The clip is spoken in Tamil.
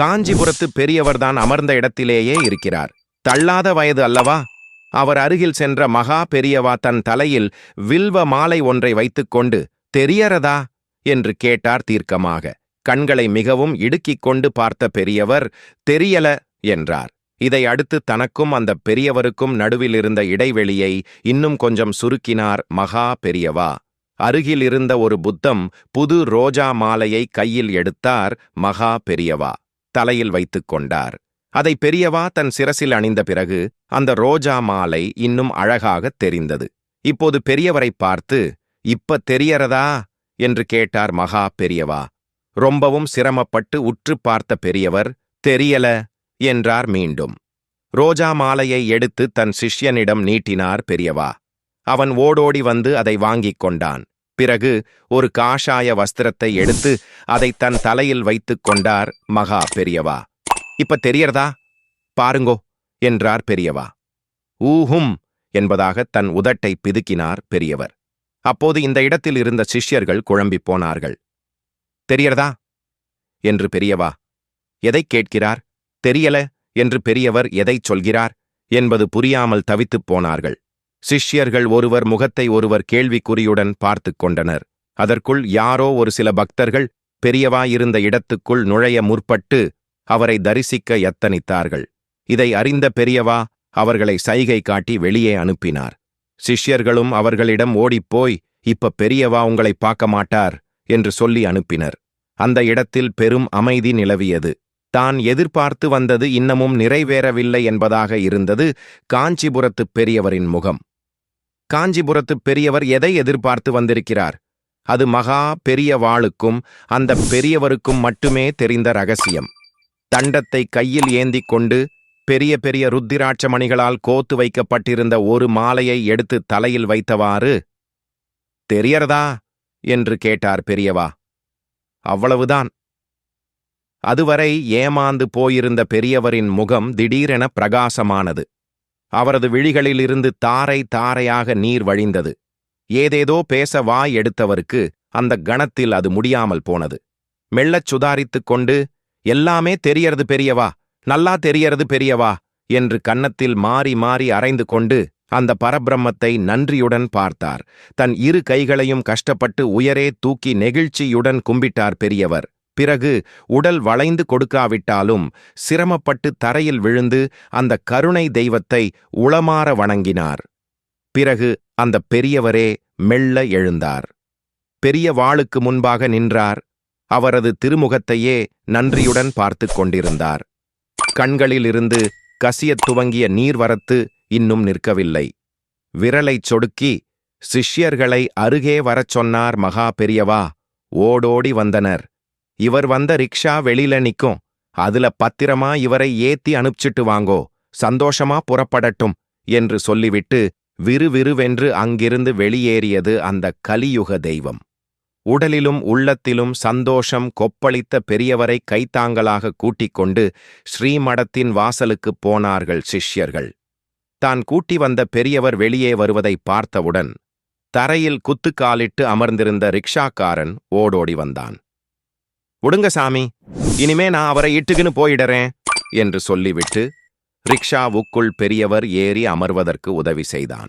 காஞ்சிபுரத்து பெரியவர்தான் அமர்ந்த இடத்திலேயே இருக்கிறார். தள்ளாத வயது அல்லவா? அவர் அருகில் சென்ற மகா பெரியவா தன் தலையில் வில்வ மாலை ஒன்றை வைத்துக்கொண்டு தெரியறதா என்று கேட்டார் தீர்க்கமாக. கண்களை மிகவும் இடுக்கிக் கொண்டு பார்த்த பெரியவர் தெரியல என்றார். இதை அடுத்து தனக்கும் அந்த பெரியவருக்கும் நடுவில் இருந்த இடைவெளியை இன்னும் கொஞ்சம் சுருக்கினார் மகா பெரியவா. அருகில் இருந்த ஒரு புத்தம் புது ரோஜா மாலையை கையில் எடுத்தார் மகா பெரியவா. தலையில் வைத்துக் கொண்டார். அதை பெரியவா தன் சிரசில் அணிந்த பிறகு அந்த ரோஜா மாலை இன்னும் அழகாகத் தெரிந்தது. இப்போது பெரியவரை பார்த்து இப்ப தெரியறதா என்று கேட்டார் மகா பெரியவா. ரொம்பவும் சிரமப்பட்டு உற்று பார்த்த பெரியவர் தெரியல என்றார் மீண்டும். ரோஜா மாலையை எடுத்து தன் சிஷ்யனிடம் நீட்டினார் பெரியவா. அவன் ஓடோடி வந்து அதை வாங்கிக் கொண்டான். பிறகு ஒரு காஷாய வஸ்திரத்தை எடுத்து அதை தன் தலையில் வைத்துக் கொண்டார் மகா பெரியவா. இப்ப தெரியறதா? பாருங்கோ என்றார் பெரியவா. ஊஹும் என்பதாக தன் உதட்டை பிதுக்கினார் பெரியவர். அப்போது இந்த இடத்தில் இருந்த சிஷ்யர்கள் குழம்பிப் போனார்கள். தெரியறதா? என்று பெரியவா எதைக் கேட்கிறார்? தெரியல என்று பெரியவர் எதைச் சொல்கிறார் என்பது புரியாமல் தவித்துப் போனார்கள். சிஷ்யர்கள் ஒருவர் முகத்தை ஒருவர் கேள்விக்குறியுடன் பார்த்துக் கொண்டனர். அதற்குள் யாரோ ஒரு சில பக்தர்கள் பெரியவா இருந்த இடத்துக்குள் நுழைய முற்பட்டு அவரை தரிசிக்க யத்தனித்தார்கள். இதை அறிந்த பெரியவா அவர்களை சைகை காட்டி வெளியே அனுப்பினார். சிஷ்யர்களும் அவர்களிடம் ஓடிப்போய் இப்ப பெரியவா உங்களை பார்க்க மாட்டார் என்று சொல்லி அனுப்பினர். அந்த இடத்தில் பெரும் அமைதி நிலவியது. தான் எதிர்பார்த்து வந்தது இன்னமும் நிறைவேறவில்லை என்பதாக இருந்தது காஞ்சிபுரத்துப் பெரியவரின் முகம். காஞ்சிபுரத்துப் பெரியவர் எதை எதிர்பார்த்து வந்திருக்கிறார்? அது மகா பெரிய வாளுக்கும் அந்த பெரியவருக்கும் மட்டுமே தெரிந்த ரகசியம். தண்டத்தை கையில் ஏந்திக் கொண்டு பெரிய பெரிய ருத்திராட்ச மணிகளால் கோத்து வைக்கப்பட்டிருந்த ஒரு மாலையை எடுத்து தலையில் வைத்தவாறு தெரியறதா என்று கேட்டார் பெரியவா. அவ்வளவுதான். அதுவரை ஏமாந்து போயிருந்த பெரியவரின் முகம் திடீரென பிரகாசமானது. அவரது விழிகளிலிருந்து தாரை தாரையாக நீர் வழிந்தது. ஏதேதோ பேச வாய் எடுத்தவருக்கு அந்த கணத்தில் அது முடியாமல் போனது. மெல்லச் சுதாரித்துக் கொண்டு எல்லாமே தெரியறது பெரியவா நல்லா தெரியறது பெரியவா என்று கன்னத்தில் மாறி மாறி அரைந்து கொண்டு அந்த பரபிரம்மத்தை நன்றியுடன் பார்த்தார். தன் இரு கைகளையும் கஷ்டப்பட்டு உயரே தூக்கி நெகிழ்ச்சியுடன் கும்பிட்டார் பெரியவர். பிறகு உடல் வளைந்து கொடுக்காவிட்டாலும் சிரமப்பட்டு தரையில் விழுந்து அந்த கருணை தெய்வத்தை உளமாற வணங்கினார். பிறகு அந்த பெரியவரே மெல்ல எழுந்தார். பெரிய வாளுக்கு முன்பாக நின்றார். அவரது திருமுகத்தையே நன்றியுடன் பார்த்துக் கொண்டிருந்தார். கண்களிலிருந்து கசியத் துவங்கிய நீர்வரத்து இன்னும் நிற்கவில்லை. விரலைச் சொடுக்கி சிஷ்யர்களை அருகே வரச் சொன்னார் மகா பெரியவா ஓடோடி வந்தனர். இவர் வந்த ரிக்ஷா வெளியில நிக்கும். அதுல பத்திரமா இவரை ஏத்தி அனுப்பிச்சிட்டு வாங்கோ. சந்தோஷமா புறப்படட்டும் என்று சொல்லிவிட்டு விறுவிறுவென்று அங்கிருந்து வெளியேறியது அந்த கலியுக தெய்வம். உடலிலும் உள்ளத்திலும் சந்தோஷம் கொப்பளித்த பெரியவரை கைத்தாங்களாக கூட்டிக் கொண்டு ஸ்ரீமடத்தின் வாசலுக்குப் போனார்கள் சிஷ்யர்கள். தான் கூட்டி வந்த பெரியவர் வெளியே வருவதை பார்த்தவுடன் தரையில் குத்துக்காலிட்டு அமர்ந்திருந்த ரிக்ஷாக்காரன் ஓடோடி வந்தான். உடுங்க சாமி. இனிமே நான் அவரை இட்டுக்குன்னு போயிடுறேன் என்று சொல்லிவிட்டு ரிக்ஷாவுக்குள் பெரியவர் ஏறி அமர்வதற்கு உதவி செய்தான்.